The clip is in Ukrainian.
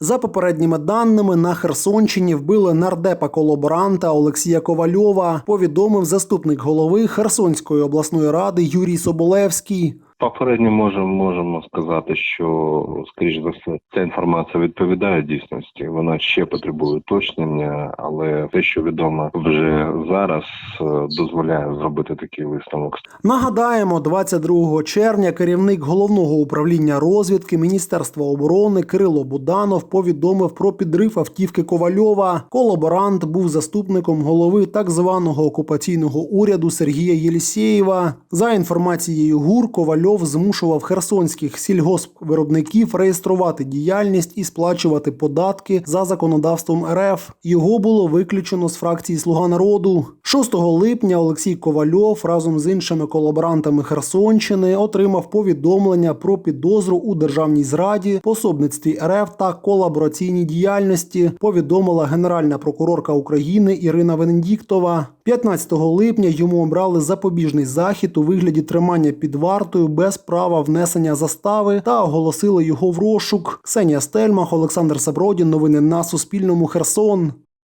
За попередніми даними, на Херсонщині вбили нардепа колаборанта Олексія Ковальова, повідомив заступник голови Херсонської обласної ради Юрій Соболевський. Попередньо можемо можемо сказати, що скоріш за все ця інформація відповідає дійсності. Вона ще потребує уточнення, але те, що відомо вже зараз, е, дозволяє зробити такий висновок. Нагадаємо, 22 червня керівник головного управління розвідки Міністерства оборони Кирило Буданов повідомив про підрив автівки Ковальова. Колаборант був заступником голови так званого окупаційного уряду Сергія Єлісєєва. За інформацією ГУР, Ковальов змушував херсонських сільгоспвиробників реєструвати діяльність і сплачувати податки за законодавством РФ. Його було виключено з фракції Слуга народу. 6 липня Олексій Ковальов разом з іншими колаборантами Херсонщини отримав повідомлення про підозру у державній зраді, пособництві РФ та колабораційній діяльності. Повідомила генеральна прокурорка України Ірина Венедіктова. 15 липня йому обрали запобіжний захід у вигляді тримання під вартою без права внесення застави та оголосили його в розшук. Ксенія Стельмах, Олександр Сабродін. Новини на Суспільному. Херсон.